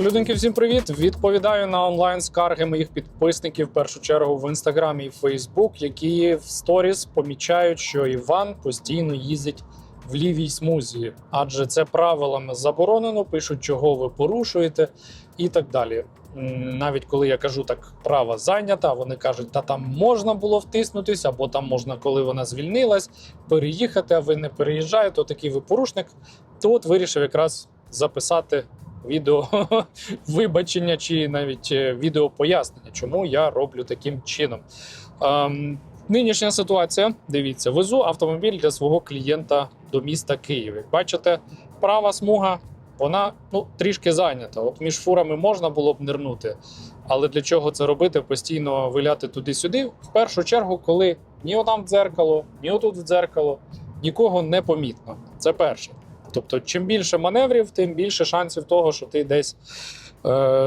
Людинки, всім привіт! Відповідаю на онлайн скарги моїх підписників в першу чергу в інстаграмі і Фейсбук, які в сторіс помічають, що Іван постійно їздить в лівій смузі, адже це правилами заборонено. Пишуть, чого ви порушуєте, і так далі. Навіть коли я кажу так, права зайнята, вони кажуть, та там можна було втиснутись, або там можна, коли вона звільнилась, переїхати, а ви не переїжджаєте, то такий ви порушник. То от вирішив якраз записати відео вибачення чи навіть е, відео пояснення, чому я роблю таким чином. Ем, нинішня ситуація. Дивіться, везу автомобіль для свого клієнта до міста Київ. Як бачите, права смуга. Вона ну трішки зайнята. От між фурами можна було б нирнути, але для чого це робити? Постійно виляти туди-сюди. В першу чергу, коли ні отам в дзеркало, ні отут в дзеркало, нікого не помітно. Це перше. Тобто, чим більше маневрів, тим більше шансів того, що ти десь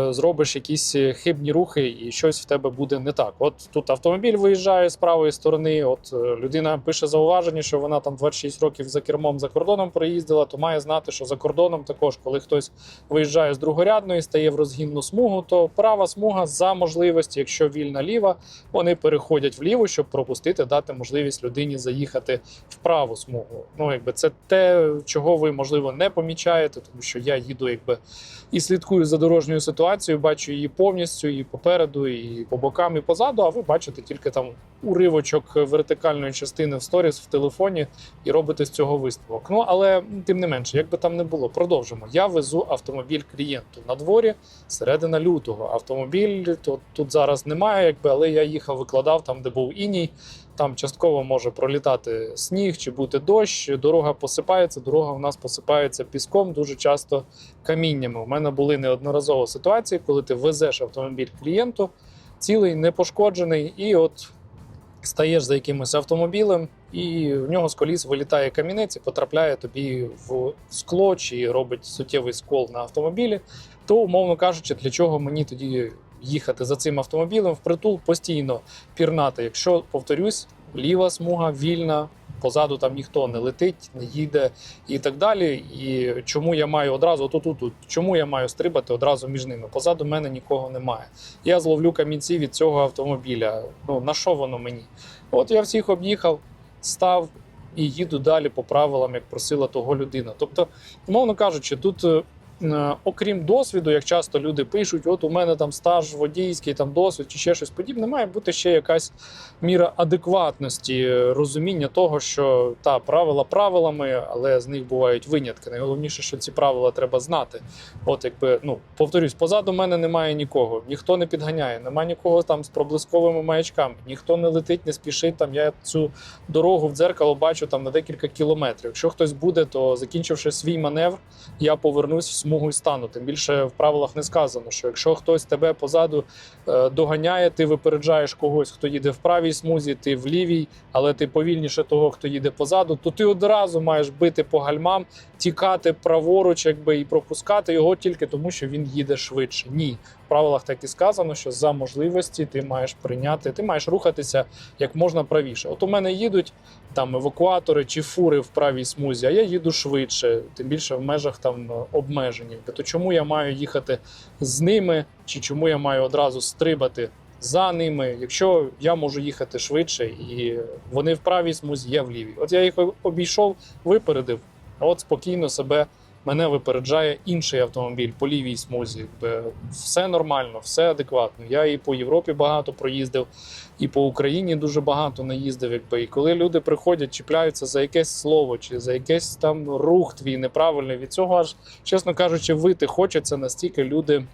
зробиш якісь хибні рухи і щось в тебе буде не так. От тут автомобіль виїжджає з правої сторони. От е, людина пише зауваження, що вона там 26 років за кермом за кордоном проїздила, то має знати, що за кордоном також, коли хтось виїжджає з другорядної, стає в розгінну смугу, то права смуга за можливості, якщо вільна ліва, вони переходять вліво, щоб пропустити, дати можливість людині заїхати в праву смугу. Ну, якби це те, чого ви можливо не помічаєте, тому що я їду, якби і слідкую за дорожньою ситуацією, бачу її повністю і попереду, і по бокам, і позаду. А ви бачите тільки там уривочок вертикальної частини в сторіс в телефоні і робите з цього висновок. Ну але тим не менше, як би там не було, продовжимо. Я везу автомобіль клієнту на дворі середина лютого. Автомобіль то тут зараз немає, якби але я їхав, викладав там, де був іній. Там частково може пролітати сніг чи бути дощ. Дорога посипається. Дорога у нас посипається піском, дуже часто каміннями. У мене були неодноразово ситуації, коли ти везеш автомобіль клієнту, цілий, непошкоджений, і от стаєш за якимось автомобілем, і в нього з коліс вилітає камінець і потрапляє тобі в скло чи робить суттєвий скол на автомобілі. То, умовно кажучи, для чого мені тоді їхати за цим автомобілем впритул постійно пірнати. Якщо повторюсь, ліва смуга вільна. Позаду там ніхто не летить, не їде і так далі. І чому я маю одразу тут, тут, тут, чому я маю стрибати одразу між ними? Позаду мене нікого немає. Я зловлю камінці від цього автомобіля. Ну на що воно мені? От я всіх об'їхав, став і їду далі по правилам, як просила того людина. Тобто, умовно кажучи, тут. Е, Окрім досвіду, як часто люди пишуть, от у мене там стаж водійський, там досвід чи ще щось подібне, має бути ще якась міра адекватності, е, розуміння того, що та правила правилами, але з них бувають винятки. Найголовніше, що ці правила треба знати. От якби ну повторюсь, позаду мене немає нікого, ніхто не підганяє, немає нікого там з проблисковими маячками, ніхто не летить, не спішить. Там я цю дорогу в дзеркало бачу там на декілька кілометрів. Якщо хтось буде, то закінчивши свій маневр, я повернусь в смугу стану. Тим більше в правилах не сказано, що якщо хтось тебе позаду е, доганяє, ти випереджаєш когось, хто їде в правій смузі, ти в лівій, але ти повільніше того, хто їде позаду, то ти одразу маєш бити по гальмам, тікати праворуч, якби і пропускати його тільки тому, що він їде швидше. Ні. Правилах так і сказано, що за можливості ти маєш прийняти, ти маєш рухатися як можна правіше. От у мене їдуть там евакуатори чи фури в правій смузі, а я їду швидше, тим більше в межах там обмежень. То чому я маю їхати з ними, чи чому я маю одразу стрибати за ними, якщо я можу їхати швидше, і вони в правій смузі, я в лівій. От я їх обійшов, випередив, а от спокійно себе. Мене випереджає інший автомобіль по лівій смузі. Все нормально, все адекватно. Я і по Європі багато проїздив, і по Україні дуже багато наїздив. Якби. І коли люди приходять, чіпляються за якесь слово чи за якийсь там рух твій неправильний, від цього аж, чесно кажучи, вити хочеться настільки люди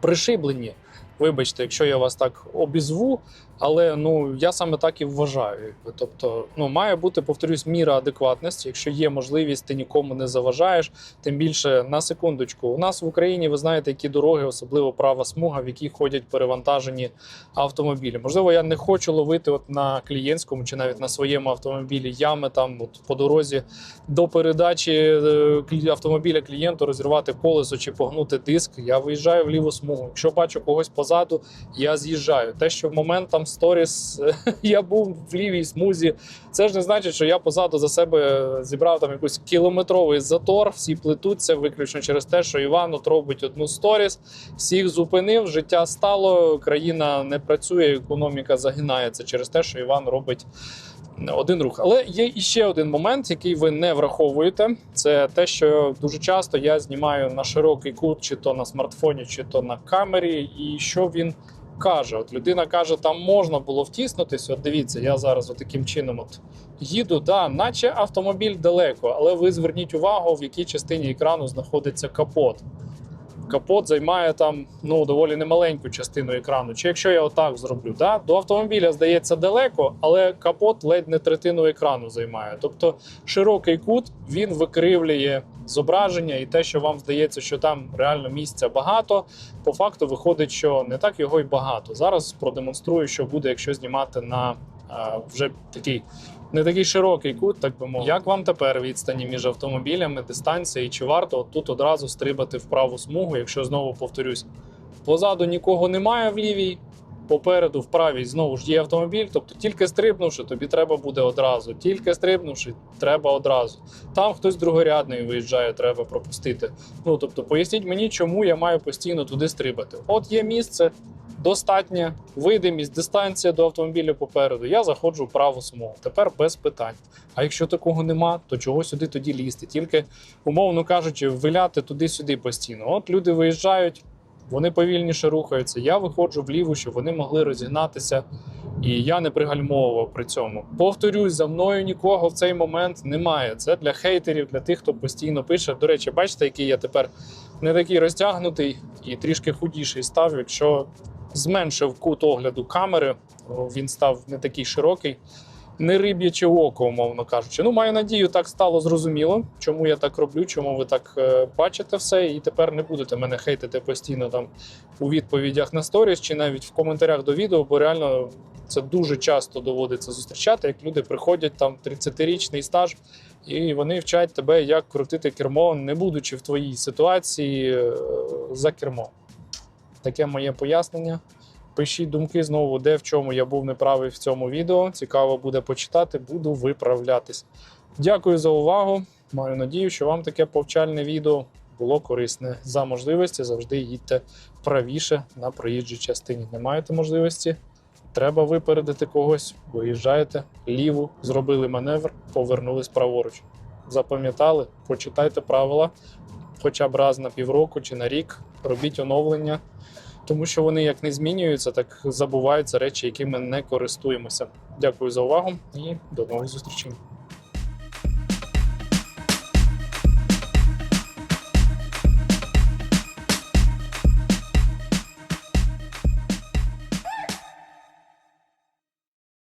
пришиблені. Вибачте, якщо я вас так обізву, але ну я саме так і вважаю. Тобто, ну має бути, повторюсь, міра адекватності. Якщо є можливість, ти нікому не заважаєш. Тим більше на секундочку. У нас в Україні ви знаєте, які дороги, особливо права смуга, в які ходять перевантажені автомобілі. Можливо, я не хочу ловити от на клієнтському чи навіть на своєму автомобілі ями там от по дорозі до передачі е, автомобіля клієнту розірвати колесо чи погнути диск. Я виїжджаю в ліву смугу. Якщо бачу когось позаду, я з'їжджаю. Те, що в момент там сторіс я був в лівій смузі. Це ж не значить, що я позаду за себе зібрав там якийсь кілометровий затор. Всі плетуться виключно через те, що Іван от робить одну сторіс, всіх зупинив, життя стало, країна не працює, економіка загинається через те, що Іван робить один рух. Але є іще один момент, який ви не враховуєте. Це те, що дуже часто я знімаю на широкий кут, чи то на смартфоні, чи то на камері, і що він. Каже, от людина каже, там можна було втіснутися. От дивіться, я зараз от таким чином от їду, да, наче автомобіль далеко, але ви зверніть увагу, в якій частині екрану знаходиться капот. Капот займає там ну доволі немаленьку частину екрану. Чи якщо я отак зроблю, да, до автомобіля здається далеко, але капот ледь не третину екрану займає. Тобто широкий кут він викривлює зображення, і те, що вам здається, що там реально місця багато, по факту виходить, що не так його й багато. Зараз продемонструю, що буде, якщо знімати на а, вже такий не такий широкий кут, так би мовити. Як вам тепер відстані між автомобілями, дистанція, і чи варто тут одразу стрибати в праву смугу, якщо знову повторюсь, позаду нікого немає в лівій, попереду, в правій знову ж є автомобіль. Тобто тільки стрибнувши, тобі треба буде одразу. Тільки стрибнувши, треба одразу. Там хтось другорядний виїжджає, треба пропустити. Ну тобто, поясніть мені, чому я маю постійно туди стрибати. От є місце. Достатня видимість, дистанція до автомобіля попереду. Я заходжу в праву смугу. Тепер без питань. А якщо такого нема, то чого сюди тоді лізти? Тільки, умовно кажучи, виляти туди-сюди постійно. От люди виїжджають, вони повільніше рухаються. Я виходжу вліво, щоб вони могли розігнатися, і я не пригальмовував при цьому. Повторюсь, за мною нікого в цей момент немає. Це для хейтерів, для тих, хто постійно пише. До речі, бачите, який я тепер не такий розтягнутий і трішки худіший став, якщо зменшив кут огляду камери, він став не такий широкий. Не риб'яче око, умовно кажучи. Ну, маю надію, так стало зрозуміло, чому я так роблю, чому ви так е, бачите все, і тепер не будете мене хейтити постійно там у відповідях на сторіс чи навіть в коментарях до відео, бо реально це дуже часто доводиться зустрічати, як люди приходять там 30-річний стаж, і вони вчать тебе, як крутити кермо, не будучи в твоїй ситуації е, за кермо. Таке моє пояснення. Пишіть думки знову, де в чому я був неправий в цьому відео. Цікаво буде почитати, буду виправлятись. Дякую за увагу. Маю надію, що вам таке повчальне відео було корисне. За можливості завжди їдьте правіше на проїжджій частині. Не маєте можливості? Треба випередити когось, виїжджаєте ліву, зробили маневр, повернулись праворуч. Запам'ятали, почитайте правила хоча б раз на півроку чи на рік, робіть оновлення тому що вони як не змінюються, так забуваються речі, якими не користуємося. Дякую за увагу і до нових зустрічей.